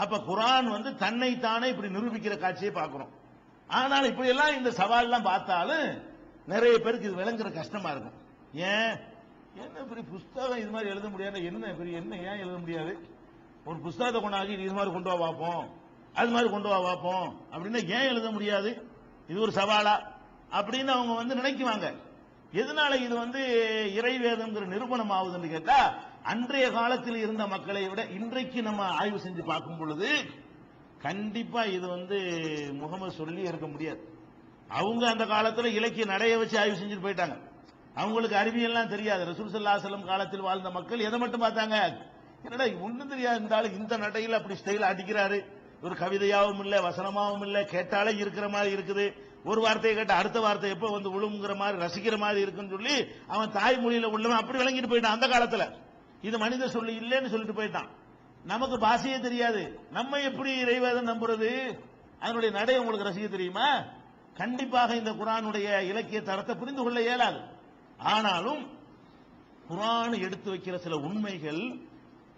அப்ப குரான் வந்து தன்னை தானே இப்படி நிரூபிக்கிற காட்சியை பார்க்கிறோம் ஆனால் இப்படி எல்லாம் இந்த சவால் எல்லாம் பார்த்தாலும் நிறைய பேருக்கு இது விளங்குற கஷ்டமா இருக்கும். ஏன்? என்ன பெரிய புஸ்தகம் இது மாதிரி எழுத முடியாது என்ன பெரிய என்ன ஏன் எழுத முடியாது? ஒரு புஸ்தகத்தை கொண்டாக்கி இது மாதிரி கொண்டு வா பார்ப்போம் அது மாதிரி கொண்டு வா பார்ப்போம் அப்படின்னா ஏன் எழுத முடியாது? இது ஒரு சவாலா? அப்படின்னு அவங்க வந்து நினைக்குவாங்க. எதனால இது வந்து இறைவேதம்ங்கிற நிரூபணம் ஆகுதுன்னு கேட்டா அன்றைய காலத்தில் இருந்த மக்களை விட இன்றைக்கு நம்ம ஆய்வு செஞ்சு பார்க்கும் பொழுது கண்டிப்பா இது வந்து முகமது சொல்லி இருக்க முடியாது. அவங்க அந்த காலத்தில் இலக்கிய நடைய வச்சு ஆய்வு செஞ்சுட்டு போயிட்டாங்க. அவங்களுக்கு அறிவியல்லாம் தெரியாது. ரசூல் ஸல்லல்லாஹு காலத்தில் வாழ்ந்த மக்கள் எதை மட்டும் பார்த்தாங்க? என்னடா ஒண்ணும் தெரியாது இந்த ஆளு இந்த நடையில் அப்படி ஸ்டைல் அடிக்கிறாரு. ஒரு கவிதையாவும் இல்லை வசனமாவும் இல்லை கேட்டாலே இருக்கிற மாதிரி இருக்குது. ஒரு வார்த்தையை கேட்ட அடுத்த வார்த்தை எப்போ வந்து உழுங்குற மாதிரி ரசிக்கிற மாதிரி இருக்குன்னு சொல்லி அவன் தாய்மொழியில உள்ளவன் அப்படி விளங்கிட்டு போயிட்டான் அந்த காலத்துல. இது மனித சொல்லி இல்லைன்னு சொல்லிட்டு போயிட்டான். நமக்கு பாஷையே தெரியாது. நம்ம எப்படி இறைவாதம் நம்புறது? அதனுடைய நடை உங்களுக்கு ரசிக்க தெரியுமா? கண்டிப்பாக இந்த குரானுடைய இலக்கிய தரத்தை புரிந்து கொள்ள இயலாது. ஆனாலும் குரான் எடுத்து வைக்கிற சில உண்மைகள்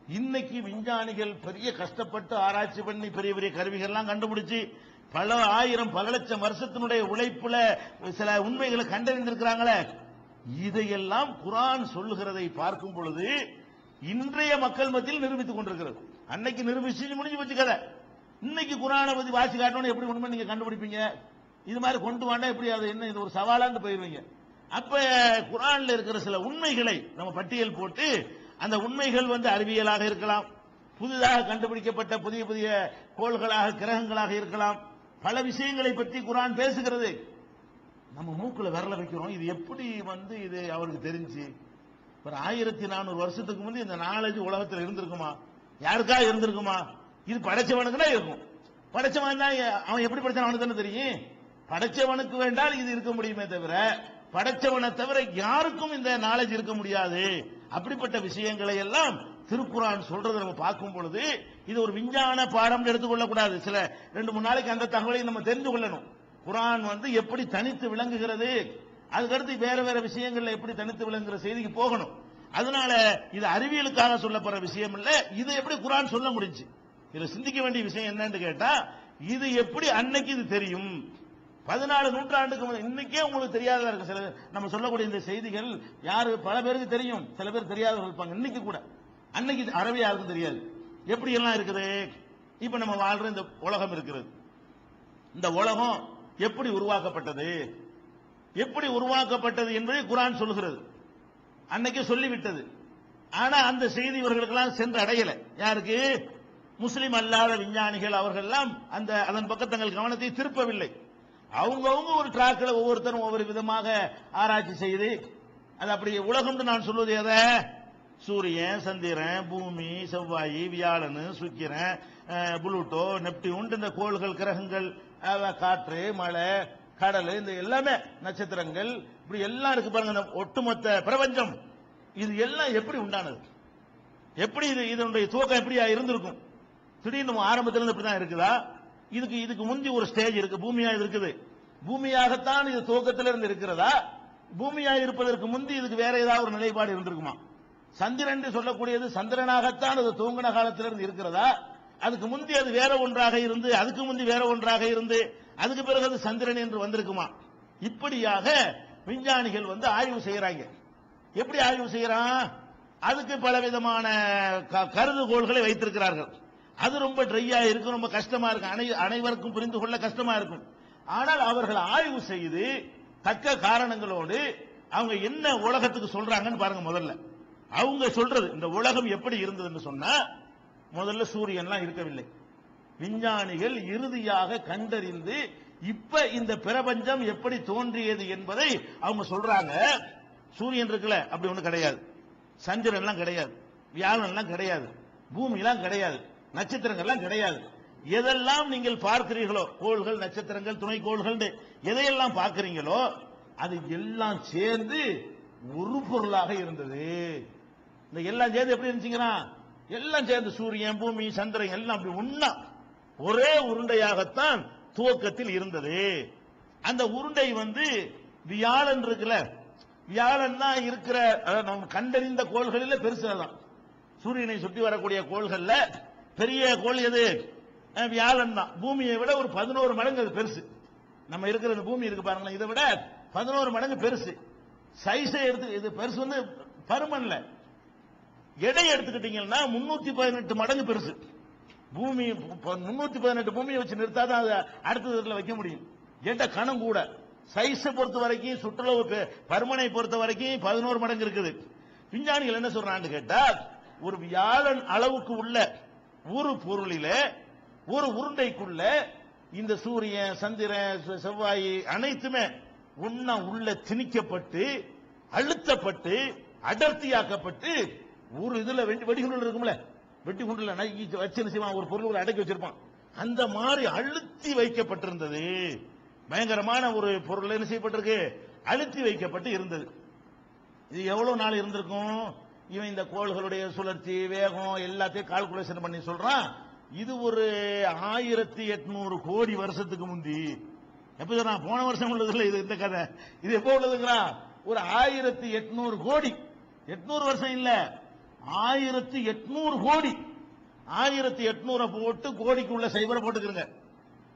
இன்னைக்கு விஞ்ஞானிகள் பெரிய கஷ்டப்பட்டு ஆராய்ச்சி பண்ணி பெரிய பெரிய கருவிகள்லாம் கண்டுபிடிச்சு பல ஆயிரம் பல லட்சம் வருஷத்தினுடைய உழைப்புல சில உண்மைகளை கண்டறிந்திருக்கிறாங்களே. இதையெல்லாம் குரான் சொல்லுகிறதை பார்க்கும் பொழுது இன்றைய மக்கள் மத்தியில் நிரூபித்துக் கொண்டிருக்கிறது. அன்னைக்கு நிரூபிச்சு முடிஞ்சு வச்சு கதை. இன்னைக்கு குரானை பத்தி வாசி காட்டணும் எப்படி உண்மை நீங்க கண்டுபிடிப்பீங்க? இது மாதிரி கொண்டு வாண்டா எப்படி அது என்ன இது ஒரு சவாலான்னு போயிருவீங்க. அப்ப குரான்ல இருக்கிற சில உண்மைகளை நம்ம பட்டியல் போட்டு அந்த உண்மைகள் வந்து அறிவியலாக இருக்கலாம் புதிதாக கண்டுபிடிக்கப்பட்ட புதிய புதிய கோள்களாக கிரகங்களாக இருக்கலாம். பல விஷயங்களை பற்றி குரான் பேசுகிறது. நம்ம மூக்குல விரல வைக்கிறோம். இது எப்படி வந்து இது அவருக்கு தெரிஞ்சு? ஒரு ஆயிரத்தி நானூறு வருஷத்துக்கு முந்தைய இந்த நாலேஜ் உலகத்தில் இருந்திருக்குமா? யாருக்கா இருந்திருக்குமா? இது படைச்சவனுக்கு தான் இருக்கும். படைச்சவன் தான் அவன் எப்படி படைச்சான் அவனுக்கு தானே தெரியும்? படைச்சவனுக்கு வேண்டால் இது இருக்க முடியுமே தவிர படைச்சவனை தவிர யாருக்கும் இந்த நாலேஜ் இருக்க முடியாது. அப்படிப்பட்ட விஷயங்களை எல்லாம் திருக்குறான் சொல்றதை நம்ம பார்க்கும் பொழுது இது ஒரு விஞ்ஞான பாடம் எடுத்துக்கொள்ள கூடாது சில ரெண்டு மூணு நாளைக்கு அந்த தகவலை நம்ம தெரிந்து கொள்ளணும். குரான் வந்து எப்படி தனித்து விளங்குகிறது? அதுக்கடுத்து வேற வேற விஷயங்கள்ல எப்படி தனித்து விளங்குற செய்திக்கு போகணும். அதனால இது அறிவியலுக்காக சொல்லப்படுற விஷயம் இல்ல இது எப்படி குரான் சொல்ல முடிஞ்சு? இதுல சிந்திக்க வேண்டிய விஷயம் என்னன்னு கேட்டா இது எப்படி அன்னைக்கு இது தெரியும்? பதினாலு நூற்றாண்டுக்கு இன்னைக்கே உங்களுக்கு தெரியாததா இருக்கு. சில நம்ம சொல்லக்கூடிய இந்த செய்திகள் யாரு பல பேருக்கு தெரியும். சில பேர் தெரியாதவர்கள் இருப்பாங்க இன்னைக்கு கூட. அன்னைக்கு இது அறவே யாருக்கும் தெரியாது. எப்படி எல்லாம் இருக்குது? இப்ப நம்ம வாழ்ற இந்த உலகம் இருக்கிறது. இந்த உலகம் எப்படி உருவாக்கப்பட்டது? எப்படி உருவாக்கப்பட்டது என்பதை குரான் சொல்லுகிறது. அன்னைக்கு சொல்லிவிட்டது. ஆனா அந்த செய்தி இவர்களுக்கெல்லாம் சென்று அடையல. யாருக்கு? முஸ்லிம் அல்லாத விஞ்ஞானிகள் அவர்கள் எல்லாம் அந்த அதன் பக்கம் தங்கள் கவனத்தை திருப்பவில்லை. அவங்கவங்க ஒரு டிராக்ல ஒவ்வொருத்தரும் ஒவ்வொரு விதமாக ஆராய்ச்சி செய்து அது அப்படி உலகம்னு நான் சொல்வது எதை? சூரியன் சந்திரன் பூமி செவ்வாய் வியாழன் சுக்கிரன் அஹ், புளூட்டோ நெப்டியூன் இந்த கோள்கள் கிரகங்கள் காற்று மழை கடல் இந்த எல்லாமே நட்சத்திரங்கள் இப்படி எல்லாம் இருக்கு பாருங்க ஒட்டுமொத்த பிரபஞ்சம். இது எல்லாம் எப்படி உண்டானது? எப்படி இது இதனுடைய துவக்கம் எப்படியா இருந்திருக்கும்? திடீர்னு ஆரம்பத்திலிருந்து இப்படிதான் இருக்குதா? இதுக்கு இதுக்கு முந்தி ஒரு ஸ்டேஜ் இருக்கு பூமியா இது இருக்குது. பூமியாகத்தான் இது துவக்கத்திலிருந்து இருக்கிறதா? பூமியா இருப்பதற்கு முந்தி இதுக்கு வேற ஏதாவது ஒரு நிலைப்பாடு இருந்திருக்குமா? சந்திரன் என்று சொல்லக்கூடியது சந்திரனாகத்தான் அது தூங்கின காலத்திலிருந்து இருக்கிறதா? அதுக்கு முந்தி அது வேற ஒன்றாக இருந்து அதுக்கு முந்தி வேற ஒன்றாக இருந்து அதுக்கு பிறகு அது சந்திரன் என்று வந்திருக்குமா? இப்படியாக விஞ்ஞானிகள் வந்து ஆய்வு செய்யறாங்க. எப்படி ஆய்வு செய்யறான்? அதுக்கு பல விதமான க- கருதுகோள்களை வைத்திருக்கிறார்கள். அது ரொம்ப ட்ரையா இருக்கும் ரொம்ப கஷ்டமா இருக்கும். அனை- அனைவருக்கும் புரிந்து கொள்ள கஷ்டமா இருக்கும். ஆனால் அவர்கள் ஆய்வு செய்து தக்க காரணங்களோடு அவங்க என்ன உலகத்துக்கு சொல்றாங்கன்னு பாருங்க முதல்ல. அவங்க சொல்றது இந்த உலகம் எப்படி இருந்ததுன்னு சொன்னா முதல்ல சூரியன்லாம் இருக்கவில்லை. விஞ்ஞானிகள் இறுதியாக கண்டறிந்து இப்ப இந்த பிரபஞ்சம் எப்படி தோன்றியது என்பதை அவங்க சொல்றாங்க. சூரியன் இருக்குல்ல அப்படி ஒண்ணு கிடையாது. சந்திரன்லாம் கிடையாது. வியாழன்லாம் கிடையாது. பூமிலாம் கிடையாது. நட்சத்திரங்கள் எல்லாம் கிடையாது. எதெல்லாம் நீங்கள் பார்க்கிறீர்களோ கோள்கள் நட்சத்திரங்கள் துணை கோள்கள் எதையெல்லாம் பார்க்கிறீங்களோ அது எல்லாம் சேர்ந்து ஒரு பொருளாக இருந்தது. இந்த எல்லாம் சேர்ந்து எப்படி இருந்துச்சுங்கன்னா எல்லாம் சேர்ந்து சூரியன் பூமி சந்திரன் எல்லாம் அப்படி ஒன்னா ஒரே உருண்டையாகத்தான் துவக்கத்தில் இருந்தது. அந்த உருண்டை வந்து வியாழன் இருக்குல்ல வியாழன் தான் இருக்கிற அதாவது நம்ம கண்டறிந்த கோள்களில் பெருசு தான் சூரியனை சுற்றி வரக்கூடிய கோள்கள்ல பெரிய கோள் எது? வியாழன் தான். பூமியை விட ஒரு பதினோரு மடங்கு அது பெருசு. நம்ம இருக்கிற இந்த பூமி இருக்கு பாருங்களேன் இதை விட பதினோரு மடங்கு பெருசு. சைஸை எடுத்து இது பெருசு வந்து பருமன்ல. எடை எடுத்துக்கிட்டீங்கன்னா முன்னூத்தி பதினெட்டு மடங்கு பெருசு. பூமி முன்னூத்தி பதினெட்டு பூமியை வச்சு நிறுத்தாதான் அதை அடுத்த இடத்துல வைக்க முடியும். எடை கணம் கூட. சைஸை பொறுத்த வரைக்கும் சுற்றுலா பருமனை பொறுத்த வரைக்கும் பதினோரு மடங்கு இருக்குது. விஞ்ஞானிகள் என்ன சொல்றான்னு கேட்டா ஒரு வியாழன் அளவுக்கு உள்ள ஒரு பொருளில ஒரு உருண்டைக்குள்ள இந்த சூரியன் சந்திரன் செவ்வாய் அனைத்துமே ஒன்னா உள்ள திணிக்கப்பட்டு அழுத்தப்பட்டு அடர்த்தியாக்கப்பட்டு ஒரு இதுல வெடிகுள்ள இருக்கும்ல. வெட்டி குண்டுல நகி வச்சு செய்வான் ஒரு பொருள் அடக்கி வச்சிருப்பான். அந்த மாதிரி அழுத்தி வைக்கப்பட்டிருந்தது. பயங்கரமான ஒரு பொருள் என்ன செய்யப்பட்டிருக்கு? அழுத்தி வைக்கப்பட்டு இருந்தது. இது எவ்வளவு நாள் இருந்திருக்கும்? இவன் இந்த கோள்களுடைய சுழற்சி வேகம் எல்லாத்தையும் கால்குலேஷன் பண்ணி சொல்றான். இது ஒரு ஆயிரத்தி எட்நூறு கோடி வருஷத்துக்கு முந்தி. எப்ப சொல்றான் போன வருஷம் உள்ளது இல்லை இது இந்த கதை. இது எப்போ உள்ளதுங்கிறான் ஒரு ஆயிரத்தி எட்நூறு கோடி. எட்நூறு வருஷம் இல்லை. ஆயிரத்தி எட்நூறு கோடி. ஆயிரத்தி எட்நூறை போட்டு கோடிக்கு உள்ள சைபரை போட்டுக்கிறங்க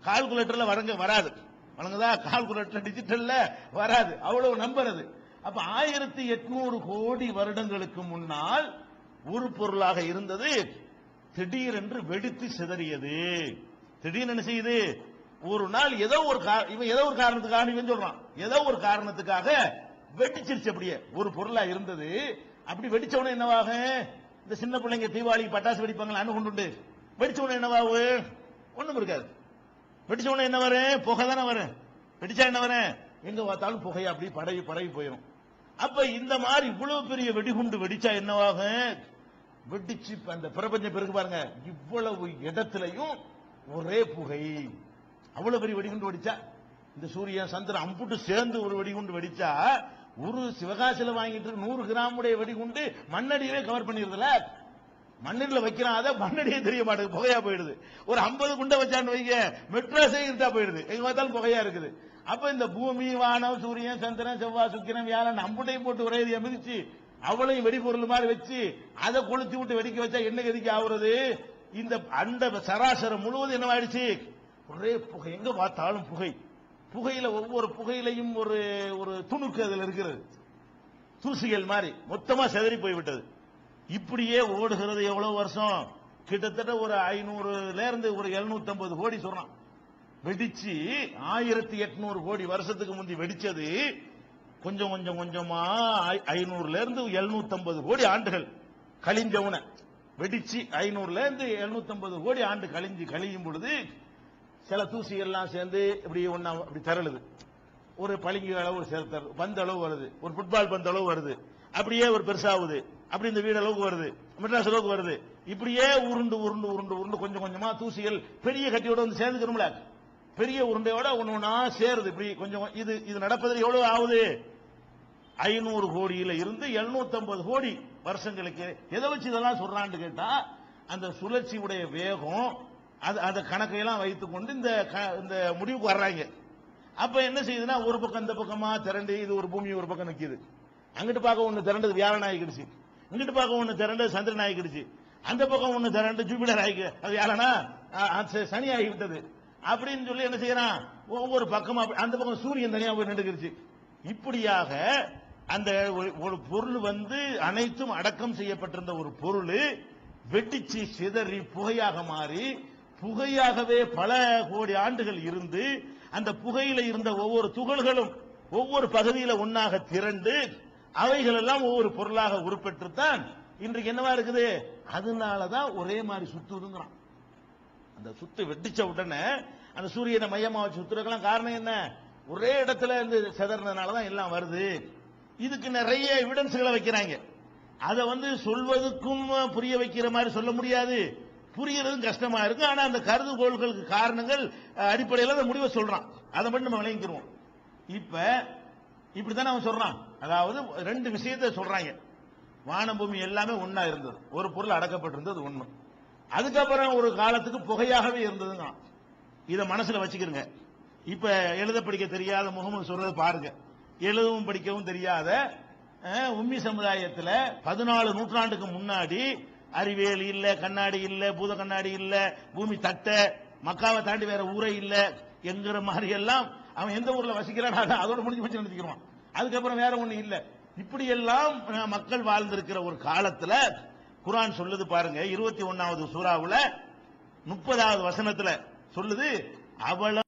கால்குலேட்டர்ல வரங்க வராது. வழங்குதா? கால்குலேட்டர் டிஜிட்டல்ல வராது. அவ்வளவு நம்பர் அது. அப்ப ஆயிரத்தி எட்நூறு கோடி வருடங்களுக்கு முன்னால் ஒரு பொருளாக இருந்தது. திடீரென்று வெடித்து சிதறியது. திடீர்னு என்ன செய்யுது? ஒரு நாள் ஏதோ ஒரு கா- இவன் ஏதோ ஒரு காரணத்துக்காக இவன் சொல்றான். ஏதோ ஒரு காரணத்துக்காக வெடிச்சிருச்சு அப்படியே. ஒரு பொருளா இருந்தது. அப்படி வெடிச்சவனே என்னவாக? இந்த சின்ன பிள்ளைங்க தீபாவளிக்கு பட்டாசு வெடிப்பாங்களா? அண்ணு வெடிச்சவனே என்னவாவு? என்னவாகு ஒண்ணும் இருக்காது வெடிச்சவனே என்ன வரும் புகை தானே வரும் வெடிச்சா என்ன வரும் எங்க பார்த்தாலும் புகை அப்படி படவி படவி போயிடும் அப்ப இந்த மாதிரி இவ்வளவு பெரிய வெடிகுண்டு வெடிச்சா என்னவாகும் வெடிச்சு அந்த பிரபஞ்சம் பிறகு பாருங்க. இவ்வளவு இடத்துலையும் ஒரே புகை. அவ்வளவு பெரிய வெடிகுண்டு வெடிச்சா இந்த சூரியன் சந்திரன் அம்புட்டு சேர்ந்து ஒரு வெடிகுண்டு வெடிச்சா ஒரு சிவகாசில வாங்கிட்டு இருக்க நூறு கிராம் உடைய வெடிகுண்டு மண்ணடியவே கவர் பண்ணிருதுல மண்ணில் வைக்கிறான் அதை மண்ணடியே தெரிய மாட்டேங்குது புகையா போயிடுது. ஒரு 50 குண்டை வச்சான்னு வைங்க மெட்ராஸே இருட்டா போயிடுது. எங்க பார்த்தாலும் புகையா இருக்குது. அப்ப இந்த பூமி வானம் சூரியன் சந்திரன் செவ்வாய் சுக்கிரன் வியாழன் அம்புட்டையும் போட்டு ஒரே இதைய மிதிச்சு அவளையும் வெடிபொருள் மாதிரி வச்சு அதை கொளுத்தி விட்டு வெடிக்க வச்சா என்ன கதிக்கு ஆகுறது? இந்த அண்ட சராசரம் முழுவதும் என்னவாயிடுச்சு? ஒரே புகை. எங்க பார்த்தாலும் புகை. புகையில ஒவ்வொரு புகையிலையும் ஒரு ஒரு துணுக்கு அதில் இருக்கிறது. தூசிகள் மாதிரி மொத்தமா சிதறி போய்விட்டது. இப்படியே ஓடுகிறது எவ்வளவு வருஷம்? கிட்டத்தட்ட ஒரு ஐநூறுல இருந்து ஒரு 750 கோடி சொல்றான் வெடிச்சு ஆயிரத்தி எட்நூறு கோடி வருஷத்துக்கு முந்தி வெடிச்சது கொஞ்சம் கொஞ்சம் கொஞ்சமா ஐ- ஐநூறுல இருந்து 750 கோடி ஆண்டுகள் கழிஞ்சவுன. வெடிச்சு ஐநூறுல இருந்து 750 கோடி ஆண்டு கழிஞ்சு கழியும் பொழுது சில தூசி எல்லாம் சேர்ந்து இப்படி ஒன்னா அப்படி திரளுது ஒரு பளிங்கு அளவு ஒரு சேர்த்தர் பந்து அளவு வருது. ஒரு ஃபுட்பால் பந்து அளவு வருது. அப்படியே ஒரு பெருசாகுது. அப்படி இந்த வீடு அளவுக்கு வருது. மெட்ராஸ் அளவுக்கு வருது. இப்படியே உருண்டு உருண்டு உருண்டு உருண்டு கொஞ்சம் கொஞ்சமா தூசிகள் பெரிய கட்டியோட வந்து சேர்ந்துக்கணும்ல. பெரிய உருண்டையோட ஒன்று ஒன்றா சேருது. இப்படி கொஞ்சம் இது இது நடப்பதில் எவ்வளவு ஆகுது? ஐநூறு கோடியில இருந்து 750 கோடி வருஷங்களுக்கு. எதை வச்சு இதெல்லாம் சொல்றான்னு கேட்டா அந்த சுழற்சியுடைய வேகம் அது அந்த கணக்கையெல்லாம் வைத்துக்கொண்டு இந்த க- இந்த முடிவுக்கு வர்றாங்க. அப்ப என்ன செய்யுதுன்னா ஒரு பக்கம் இந்த பக்கமா திரண்டு இது ஒரு பூமி ஒரு பக்கம் நிற்கிது அங்கிட்டு பார்க்க ஒன்று திரண்டது வியாழன் ஆகிக்கிடுச்சு. இங்கிட்டு பார்க்க ஒன்று திரண்டு சந்திரன் ஆகிக்கிடுச்சு. அந்த பக்கம் ஒன்று திரண்டு ஜூபிடர் ஆகி அது வியாழனா? அது சனி ஆகிவிட்டது. அப்படின்னு சொல்லி என்ன செய்யறான்? ஒவ்வொரு பக்கமா அந்த பக்கம் சூரியன் தனியாக போய் நின்றுக்கிடுச்சு. இப்படியாக அந்த ஒரு- ஒரு பொருள் வந்து அனைத்தும் அடக்கம் செய்யப்பட்டிருந்த ஒரு பொருள் வெட்டிச்சு சிதறி புகையாக மாறி புகையாகவே பல கோடி ஆண்டுகள் இருந்து அந்த புகையில இருந்த ஒவ்வொரு துகள்களும் ஒவ்வொரு பகுதியில ஒன்னாக திரண்டு அவைகள் எல்லாம் ஒவ்வொரு பொருளாக உருப்பெற்றுத்தான் இன்றைக்கு என்னவா இருக்குது? அதனாலதான் ஒரே மாதிரி சுத்துதுங்கிறான். அந்த சுத்து வெட்டிச்ச உடனே அந்த சூரியனை மையமா வச்சு சுத்துறதுக்கெல்லாம் காரணம் என்ன? ஒரே இடத்துல இருந்து செதறதுனால தான் எல்லாம் வருது. இதுக்கு நிறைய எவிடன்ஸ்களை வைக்கிறாங்க. அதை வந்து சொல்வதுக்கும் புரிய வைக்கிற மாதிரி சொல்ல முடியாது. புரியறதும் கஷ்டமா இருக்கு. ஆனா அந்த கருதுகோள்களுக்கு காரணங்கள் அடிப்படையில் அந்த முடிவை சொல்றான். அதை மட்டும் நம்ம விளங்கிக்கிறோம் இப்ப இப்படித்தான் அவன் சொல்றான். அதாவது ரெண்டு விஷயத்த சொல்றாங்க. வானபூமி பூமி எல்லாமே ஒன்னா இருந்தது. ஒரு பொருள் அடக்கப்பட்டிருந்தது ஒண்ணு. அதுக்கப்புறம் ஒரு காலத்துக்கு புகையாகவே இருந்ததுங்க இதை மனசுல வச்சுக்கிறங்க இப்ப எழுத படிக்க தெரியாத முகமது சொல்றது பாருங்க. எழுதவும் படிக்கவும் தெரியாத உம்மி சமுதாயத்தில் பதினாலு நூற்றாண்டுக்கு முன்னாடி அறிவியல் இல்ல கண்ணாடி இல்ல பூத கண்ணாடி இல்ல பூமி தட்டை மக்காவை தாண்டி வேற ஊரே இல்ல என்கிற மாதிரி எல்லாம் அவன் எந்த ஊர்ல வசிக்கிறான் அதோட முடிஞ்சு வச்சு நினைச்சுக்கிறான் அதுக்கப்புறம் வேற ஒண்ணு இல்ல. இப்படி எல்லாம் மக்கள் வாழ்ந்திருக்கிற ஒரு காலத்துல குரான் சொல்லுது பாருங்க இருபத்தி ஒன்னாவது சூறாவுல முப்பதாவது வசனத்துல சொல்லுது அவள